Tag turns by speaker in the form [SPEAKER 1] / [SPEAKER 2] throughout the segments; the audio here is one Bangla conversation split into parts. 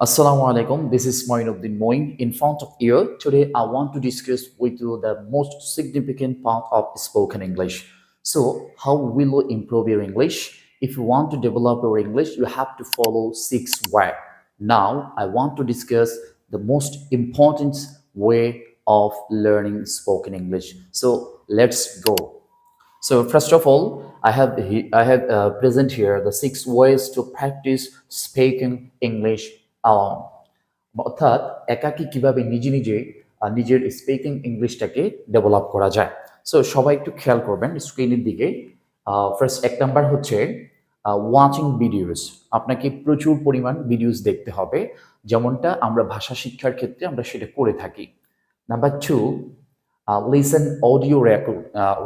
[SPEAKER 1] Assalamu alaikum. This is Moinuddin Moin in front of you. Today, I want to discuss with you the most significant part of spoken English. So, how will you improve your English? If you want to develop your English, you have to follow six way. Now, I want to discuss the most important way of learning spoken English. So, let's go. So first of all, I have I have uh, present here the six ways to practice speaking English অর্থাৎ একাকি কীভাবে নিজে নিজে নিজের স্পিকিং ইংলিশটাকে ডেভেলপ করা যায়। সো সবাই একটু খেয়াল করবেন স্ক্রিনের দিকে। ফার্স্ট এক নাম্বার হচ্ছে ওয়াচিং ভিডিওস আপনাকে প্রচুর পরিমাণ ভিডিওস দেখতে হবে। যেমনটা আমরা ভাষা শিক্ষার ক্ষেত্রে আমরা সেটা করে থাকি। Number two listen audio record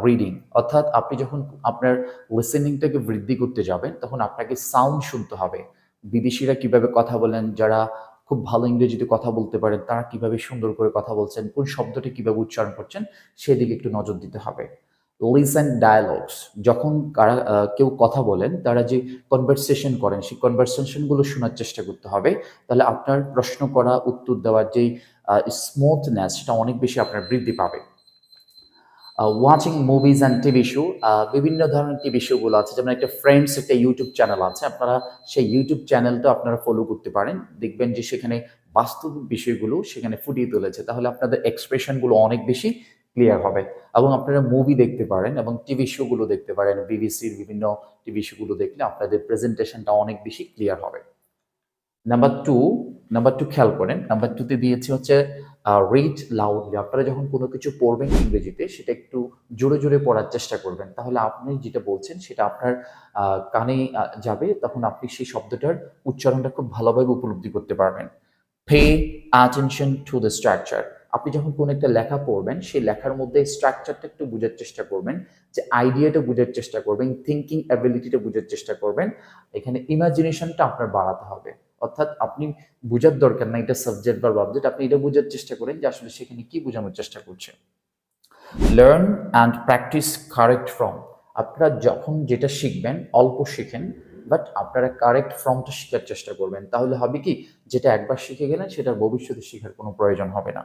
[SPEAKER 1] reading অর্থাৎ আপনি যখন আপনার লিসেনিংটাকে বৃদ্ধি করতে যাবেন, তখন আপনাকে সাউন্ড শুনতে হবে। বিদেশিরা কীভাবে কথা বলেন, যারা খুব ভালো ইংরেজিতে কথা বলতে পারেন, তারা কীভাবে সুন্দর করে কথা বলছেন, কোন শব্দটি কীভাবে উচ্চারণ করছেন, সেদিকে একটু নজর দিতে হবে। লিসেন ডায়ালগস যখন কারা কেউ কথা বলেন, তারা যে কনভারসেশন করেন, সেই কনভারসেশনগুলো শোনার চেষ্টা করতে হবে। তাহলে আপনার প্রশ্ন করা, উত্তর দেওয়ার যেই স্মুথনেস সেটা অনেক বেশি আপনার বৃদ্ধি পাবে। Watching movies and TV show বিভিন্ন ধরনের টিভি শোগুলো আছে। যেমন একটা ফ্রেন্ডস একটা ইউটিউব চ্যানেল আছে। আপনারা সেই ইউটিউব চ্যানেলটা আপনারা ফলো করতে পারেন। দেখবেন যে সেখানে বাস্তব বিষয়গুলো সেখানে ফুটিয়ে তুলেছে। তাহলে আপনাদের এক্সপ্রেশনগুলো অনেক বেশি ক্লিয়ার হবে। এবং আপনারা মুভি দেখতে পারেন এবং টিভি শোগুলো দেখতে পারেন। বিবিসির বিভিন্ন টিভি শোগুলো দেখলে আপনাদের প্রেজেন্টেশনটা অনেক বেশি ক্লিয়ার হবে। নাম্বার টু নাম্বার টু খেয়াল করেন। নাম্বার টুতে দিয়েছে হচ্ছে রিড লাউডলি আপনারা যখন কোনো কিছু পড়বেন ইংরেজিতে, সেটা একটু জোরে জোরে পড়ার চেষ্টা করবেন। তাহলে আপনি যেটা বলছেন, সেটা আপনার কানে যাবে, তখন আপনি সেই শব্দটার উচ্চারণটা খুব ভালোভাবে উপলব্ধি করতে পারবেন। Pay attention to the structure আপনি যখন কোনো একটা লেখা পড়বেন, সেই লেখার মধ্যে স্ট্রাকচারটা একটু বোঝার চেষ্টা করবেন, যে আইডিয়াটা বোঝার চেষ্টা করবেন থিঙ্কিং অ্যাবিলিটিটা বোঝার চেষ্টা করবেন। এখানে ইমাজিনেশনটা আপনার বাড়াতে হবে। অর্থাৎ আপনি বোঝার দরকার না এটা সাবজেক্ট বা অবজেক্ট আপনি এটা বোঝার চেষ্টা করেন যে আসলে সেখানে কি বোঝানোর চেষ্টা করছে। Learn and practice correct from আপনারা যখন যেটা শিখবেন, অল্প শিখেন বাট আপনারা কারেক্ট ফর্মটা শেখার চেষ্টা করবেন। তাহলে হবে কি, যেটা একবার শিখে গেলেন সেটা ভবিষ্যতে শেখার কোনো প্রয়োজন হবে না।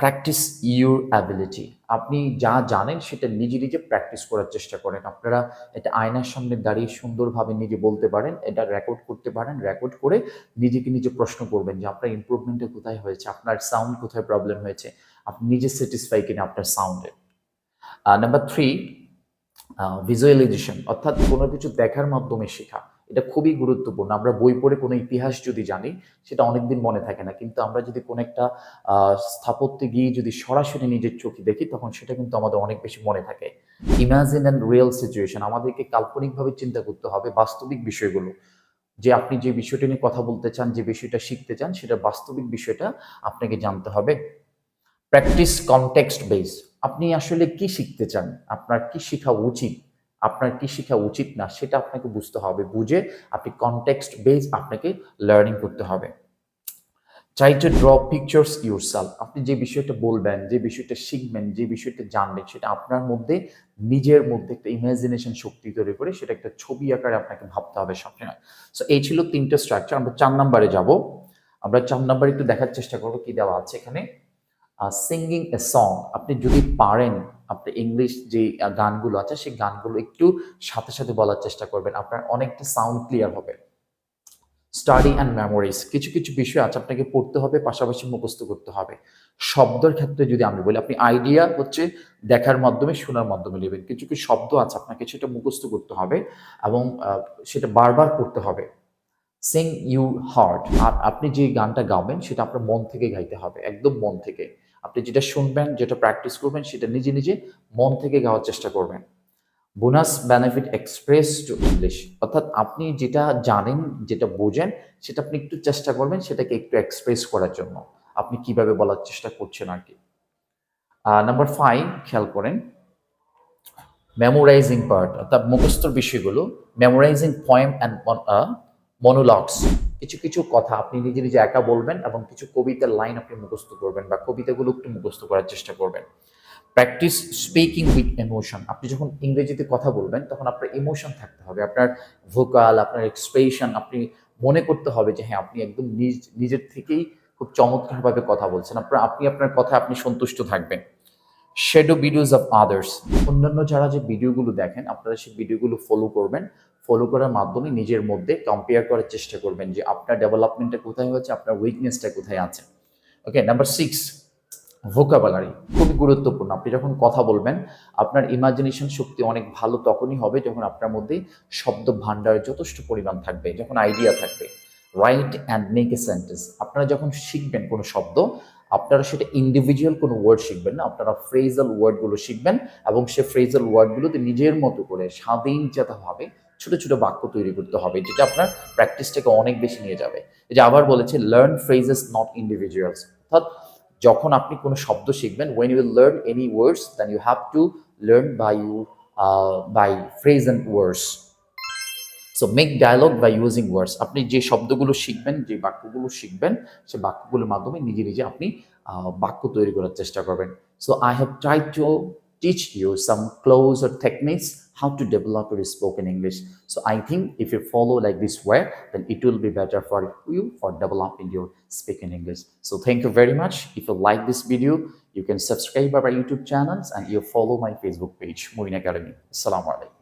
[SPEAKER 1] প্র্যাকটিস ইউর অ্যাবিলিটি আপনি যা জানেন, সেটা নিজে নিজে প্র্যাকটিস করার চেষ্টা করেন। আপনারা এটা আয়নার সামনে দাঁড়িয়ে সুন্দরভাবে নিজে বলতে পারেন, এটা রেকর্ড করতে পারেন রেকর্ড করে নিজেকে নিজে প্রশ্ন করবেন যে, আপনার ইমপ্রুভমেন্টটা কোথায় হয়েছে? আপনার সাউন্ড কোথায় প্রবলেম হয়েছে? আপনি নিজে স্যাটিসফাই কিনা আপনার সাউন্ডে নাম্বার থ্রি ভিজুয়ালাইজেশন অর্থাৎ কোনো কিছু দেখার মাধ্যমে শেখা, এটা খুবই গুরুত্বপূর্ণ। আমরা বই পড়ে কোনো ইতিহাস যদি জানি, সেটা অনেকদিন মনে থাকে না। কিন্তু আমরা যদি কোনো একটা স্থাপত্যে গিয়ে যদি সরাসরি নিজের চোখে দেখি, তখন সেটা কিন্তু আমাদের অনেক বেশি মনে থাকে। ইমাজিন অ্যান্ড রিয়েল সিচুয়েশন আমাদেরকে কাল্পনিকভাবে চিন্তা করতে হবে বাস্তবিক বিষয়গুলো। যে আপনি যে বিষয়টা নিয়ে কথা বলতে চান, যে বিষয়টা শিখতে চান, সেটা বাস্তবিক বিষয়টা আপনাকে জানতে হবে। প্র্যাকটিস কনটেক্সট বেস আপনি আসলে কি শিখতে চান? আপনার কি শেখা উচিত? আপনার কি শেখা উচিত না? সেটা আপনাকে বুঝতে হবে, বুঝে আপনি কনটেক্সট বেস আপনাকে লার্নিং করতে হবে। Try to draw pictures your আপনি যে বিষয়টা বলবেন, যে বিষয়টা শিখবেন, যে বিষয়টা জানবেন, সেটা আপনার মধ্যে, নিজের মধ্যে একটা ইমাজিনেশন শক্তি তৈরি করে সেটা একটা ছবি আকারে আপনাকে ভাবতে হবে সবসময় সো এই ছিল তিনটে স্ট্রাকচার আমরা চার নাম্বারে যাব। আমরা চার নাম্বারে একটু দেখার চেষ্টা করব কি দেওয়া আছে এখানে। সিঙ্গিং এ সং আপনি যদি পারেন, আপনি ইংলিশ যে গানগুলো আছে, সেই গানগুলো একটু সাথে সাথে বলার চেষ্টা করবেন। আপনার অনেকটা সাউন্ড ক্লিয়ার হবে। স্টাডি অ্যান্ড মেমোরিজ কিছু কিছু বিষয় আছে আপনাকে পড়তে হবে, পাশাপাশি মুখস্থ করতে হবে। শব্দের ক্ষেত্রে যদি আমি বলি, আপনি আইডিয়া হচ্ছে দেখার মাধ্যমে, শোনার মাধ্যমে নেবেন। কিছু কিছু শব্দ আছে আপনাকে, সেটা মুখস্থ করতে হবে এবং সেটা বারবার পড়তে হবে। সিং ইউ হার্ট আর আপনি যে গানটা গাবেন, সেটা আপনার মন থেকে গাইতে হবে, একদম মন থেকে। আপনি যেটা শুনবেন, যেটা প্র্যাকটিস করবেন, সেটা নিজে নিজে মন থেকে গাওয়ার চেষ্টা করবেন। Bonus benefit express to English অর্থাৎ আপনি যেটা জানেন, যেটা বোঝেন, সেটা আপনি একটু চেষ্টা করবেন সেটাকে একটু এক্সপ্রেস করার জন্য। আপনি কীভাবে বলার চেষ্টা করছেন আর কি। নাম্বার ফাইভ খেয়াল করেন। মেমোরাইজিং পার্ট অর্থাৎ মুখস্থর বিষয়গুলো মেমোরাইজিং পয়েম অ্যান্ড মনোলগস কিছু কিছু কথা আপনি নিজে নিজে একা বলবেন এবং কিছু কবিতার লাইন আপনি মুখস্থ করবেন বা কবিতাগুলো একটু মুখস্থ করার চেষ্টা করবেন। প্র্যাকটিস স্পিকিং উইথ ইমোশন আপনি যখন ইংরেজিতে কথা বলবেন, তখন আপনার ইমোশন থাকতে হবে, আপনার ভোকাল আপনার এক্সপ্রেশন আপনি মনে করতে হবে যে হ্যাঁ আপনি একদম নিজ, নিজের থেকেই খুব চমৎকারভাবে কথা বলছেন। আপনার, আপনি, আপনার কথা আপনি সন্তুষ্ট থাকবেন। শ্যাডো ভিডিওস অফ আদার্স অন্যান্য যারা যে ভিডিওগুলো দেখেন, আপনারা সেই ভিডিওগুলো ফলো করবেন। ফলো করার মাধ্যমে নিজের মধ্যে কম্পেয়ার করার চেষ্টা করবেন যে আপনার ডেভেলপমেন্টটা কোথায় হচ্ছে আপনার উইকনেসটা কোথায় আছে। ওকে নাম্বার সিক্স ভোকাবুলারি খুবই গুরুত্বপূর্ণ। আপনি যখন কথা বলবেন, আপনার ইমাজিনেশন শক্তি অনেক ভালো তখনই হবে যখন আপনার মধ্যে শব্দ ভাণ্ডারের যথেষ্ট পরিমাণ থাকবে, যখন আইডিয়া থাকবে। Write and make a sentence আপনারা যখন শিখবেন কোনো শব্দ আপনারা সেটা ইন্ডিভিজুয়াল কোনো ওয়ার্ড শিখবেন না, আপনারা ফ্রেজাল ওয়ার্ডগুলো শিখবেন এবং সে ফ্রেজাল ওয়ার্ডগুলোতে নিজের মতো করে স্বাধীনচেতাভাবে ছোট ছোট বাক্য তৈরি করতে হবে, যেটা আপনার প্র্যাকটিসটাকে অনেক বেশি নিয়ে যাবে। এই যে আবার বলেছে লার্ন ফ্রেজেস নট ইন্ডিভিজুয়ালস অর্থাৎ যখন আপনি কোনো শব্দ শিখবেন when you learn any words then you have to learn by you by phrase and words so make dialogue by using words আপনি যে শব্দগুলো শিখবেন যে বাক্যগুলো শিখবেন সে বাক্যগুলোর মাধ্যমে নিজে নিজে আপনি বাক্য তৈরি করার চেষ্টা করবেন so I have try to teach you some closer techniques how to develop your spoken english so i think if you follow like this way then it will be better for you for developing your speaking english so thank you very much if you like this video you can subscribe our youtube channels and you follow my facebook page Moin academy assalamu alaikum